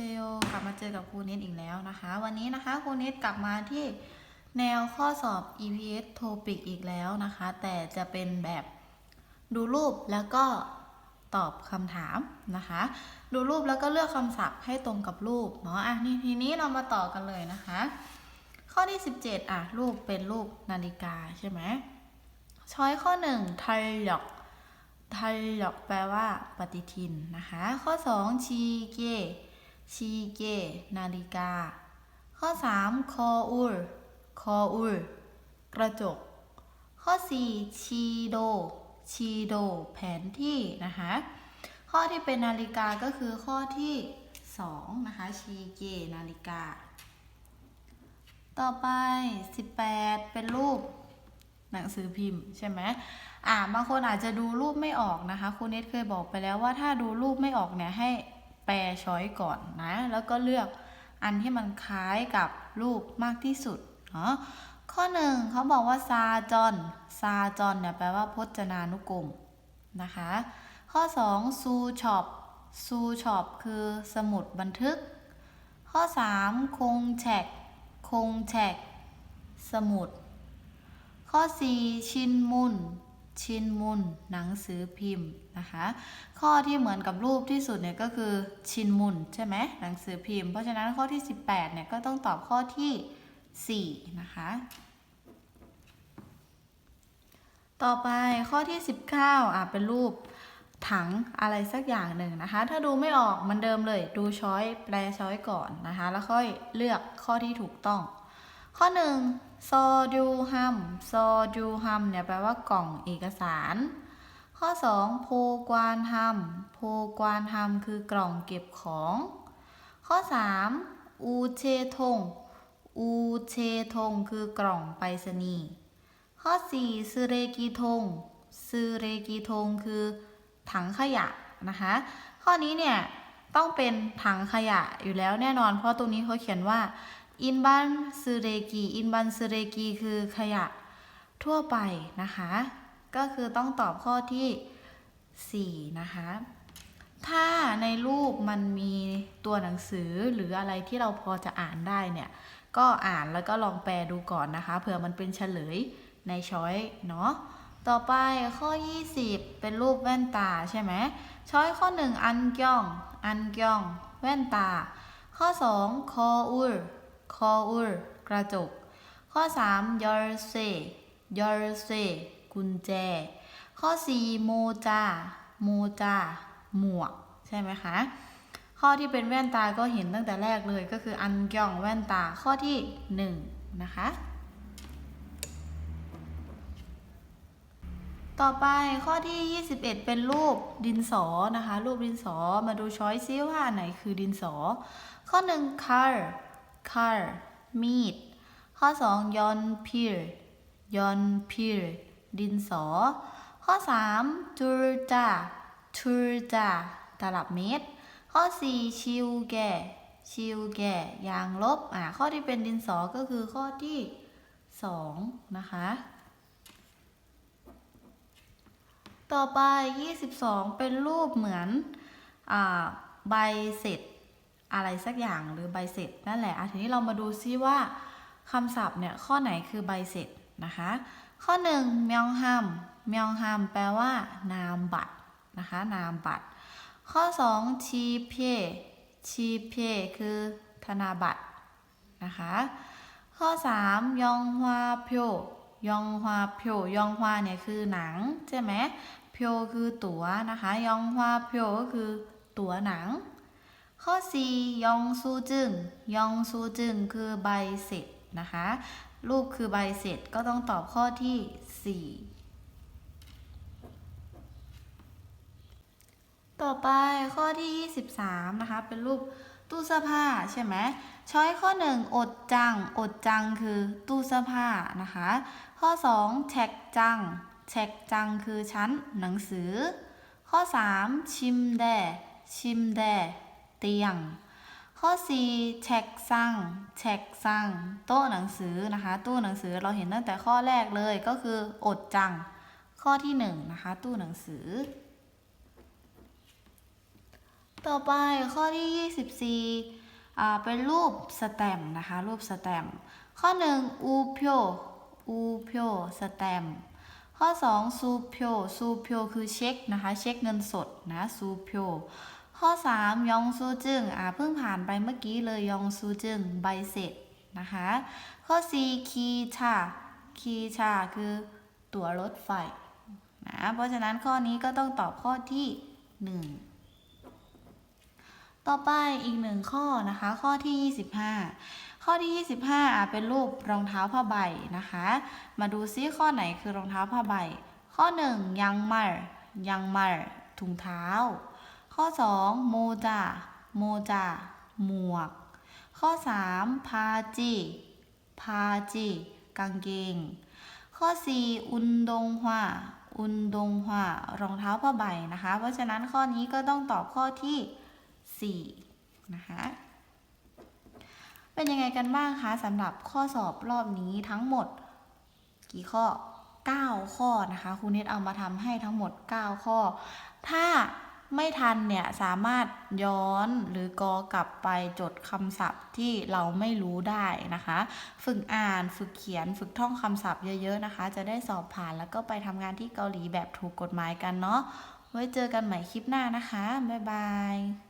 เซโยกลับมาเจอกับครูเนตอีกแล้วนะคะ วันนี้นะคะครูเนตกลับมาที่แนวข้อสอบ EPS Topic อีกแล้วนะคะ แต่จะเป็นแบบดูรูปแล้วก็ตอบคำถามนะคะ ดูรูปแล้วก็เลือกคำศัพท์ให้ตรงกับรูปเนาะอะนี่ทีนี้เรามาต่อกันเลยนะคะ ข้อที่ 17อะรูปเป็นรูปนาฬิกาใช่ไหมช้อยข้อ1ไทยอกไทยอกแปลว่าปฏิทินนะคะ ข้อ 2 ชีเก ชีเกนาฬิกา ข้อ 3 คออุล คออุล กระจก ข้อ 4 ชีโด ชีโด แผนที่นะคะ ข้อที่เป็นนาฬิกาก็คือข้อที่ 2 นะคะ ชีเกนาฬิกา ต่อไป 18 เป็นรูปหนังสือพิมพ์ใช่ไหมอ่าบางคนอาจจะดูรูปไม่ออกนะคะครูเนตเคยบอกไปแล้วว่าถ้าดูรูปไม่ออกเนี่ยให้ แปลช้อยก่อนนะ แล้วก็เลือกอันที่มันคล้ายกับรูปมากที่สุดเนาะข้อหนึ่งเขาบอกว่าซาจอนซาจอนเนี่ยแปลว่าพจนานุกรมนะคะ ข้อ2ซูช็อปซูช็อปคือสมุดบันทึก ข้อ 3 คงแฉกคงแฉกสมุด ข้อ 4 ชินมุน ชินมุนหนังสือพิมพ์นะคะข้อที่เหมือนกับรูปที่สุดเนี่ยก็คือชินมุนใช่ไหมหนังสือพิมพ์เพราะฉะนั้นข้อที่ 18เนี่ยก็ต้องตอบข้อที่ 4 นะคะ ต่อไปข้อที่ 19อะเป็นรูปถังอะไรสักอย่างหนึ่งนะคะ ถ้าดูไม่ออกมันเดิมเลยดูช้อยแปลช้อยก่อนนะคะ แล้วค่อยเลือกข้อที่ถูกต้อง ข้อ1ซอดูฮัมซอดูฮัมเนี่ยแปลว่ากล่องเอกสาร ข้อ 2 โพกวานฮัมโพกวานฮัมคือกล่องเก็บของ ข้อ 3 อูเชทงอูเชทงคือกล่องไปรษณีย์ข้อ 4ซืเรกีทงซืเรกีทงคือถังขยะนะคะ ข้อนี้เนี่ยต้องเป็นถังขยะอยู่แล้วแน่นอน เพราะตรงนี้เขาเขียนว่า อินบันซืเรกีอินบันซืเรกีคือขยะทั่วไปนะคะ ก็คือต้องตอบข้อที่ 4 นะคะ ถ้าในรูปมันมีตัวหนังสือหรืออะไรที่เราพอจะอ่านได้เนี่ย ก็อ่านแล้วก็ลองแปลดูก่อนนะคะ เผื่อมันเป็นเฉลยในช้อยเนาะต่อไปข้อ 20 เป็นรูปแว่นตาใช่ไหมช้อยข้อ 1 อันกยอง อันกยอง แว่นตา ข้อ 2 คออุล คออุลกระจก ข้อ 3 ยอร์เซยอร์เซกุญแจ ข้อ 4 โมจา โมจา หมวก ใช่ไหมคะ ข้อที่เป็นแว่นตาก็เห็นตั้งแต่แรกเลยก็คืออันกยองแว่นตาข้อที่ 1 นะคะ ต่อไปข้อที่ 21 เป็นรูปดินสอนะคะ รูปดินสอมาดูช้อยซิว่าไหนคือดินสอ ข้อ1 car car มีด ข้อ 2 ยอนพิลยอนพิลดินสอ ข้อ3ทูรจาทูรจาตลับเมตร ข้อ 4 ชิวแก่ชิวแก่ยางลบ อ่า ข้อที่เป็นดินสอก็คือข้อที่ 2 นะคะ ต่อไป 22 เป็นรูปเหมือนอาใบเสร็จ อะไรสักอย่างหรือใบเสร็จนั่นแหละอะทีนี้เรามาดูซิว่าคำศัพท์เนี่ยข้อไหนคือใบเสร็จนะคะ ข้อ1เมียงฮัมเมียงฮัมแปลว่า นามบัตรนะคะนามบัตร ข้อ2ชีเพชีเพคือ ธนาบัตรนะคะ ข้อ 3 ยองฮวาเพียวยองฮวาเพียวยองฮวาเนี่ยคือหนังใช่ไหมเพียวคือตั๋วนะคะ ยองฮวาเพียวก็คือตั๋วหนัง ข้อ 4 ยองซูจึง ยองซูจึงคือใบเสร็จนะคะ รูปคือใบเสร็จก็ต้องตอบข้อที่ 4 ต่อไปข้อที่ 23 นะคะ เป็นรูปตู้เสื้อผ้าใช่ไหมช้อยข้อ 1 อดจัง อดจังคือตู้เสื้อผ้านะคะ ข้อ 2 แฉกจัง แฉกจังคือชั้นหนังสือ ข้อ 3 ชิมแด ชิมแด เตียง ข้อ4แฉกซังแฉกซังโต๊ะหนังสือนะคะ ตู้หนังสือเราเห็นตั้งแต่ข้อแรกเลยก็คืออดจัง ข้อที่1นะคะ ตู้หนังสือ ต่อไปข้อที่ 24อ่าเป็นรูปสแตมนะคะ รูปสแตมข้อ 1 อูเพียวอูเพียวสแตมข้อ 2 ซูเพียวซูเพียวคือเช็คนะคะ เช็คเงินสดนะ ซูเพียว ข้อ 3 ยองซูจึงอ่าเพิ่งผ่านไปเมื่อกี้เลยยองซูจึงใบเสร็จนะคะ ข้อ 4 คีชา คีชาคือตั๋วรถไฟนะเพราะฉะนั้นข้อนี้ก็ต้องตอบข้อที่ 1 ต่อไปอีกหนึ่งข้อนะคะ ข้อที่ 25 ข้อที่ 25อะเป็นรูปรองเท้าผ้าใบนะคะ มาดูซิข้อไหนคือรองเท้าผ้าใบ ข้อ 1 ยังมาร์ยังมาร์ถุงเท้า ข้อ 2 โมจาโมจาหมวก ข้อ 3 พาจีพาจีกางเกง ข้อ 4 อุนดงฮวาอุนดงฮวารองเท้าผ้าใบนะคะ เพราะฉะนั้นข้อนี้ก็ต้องตอบข้อที่ 4 นะคะเป็นยังไงกันบ้างคะสำหรับข้อสอบรอบนี้ทั้งหมด กี่ข้อ 9 ข้อนะคะครูเนตเอามาทำให้ทั้งหมด 9 ข้อ ถ้า ไม่ทันเนี่ยสามารถย้อนหรือกอกลับไปจดคำศัพท์ที่เราไม่รู้ได้นะคะ ฝึกอ่านฝึกเขียนฝึกท่องคำศัพท์เยอะๆนะคะ จะได้สอบผ่านแล้วก็ไปทำงานที่เกาหลีแบบถูกกฎหมายกันเนาะไว้เจอกันใหม่คลิปหน้านะคะ บ๊ายบาย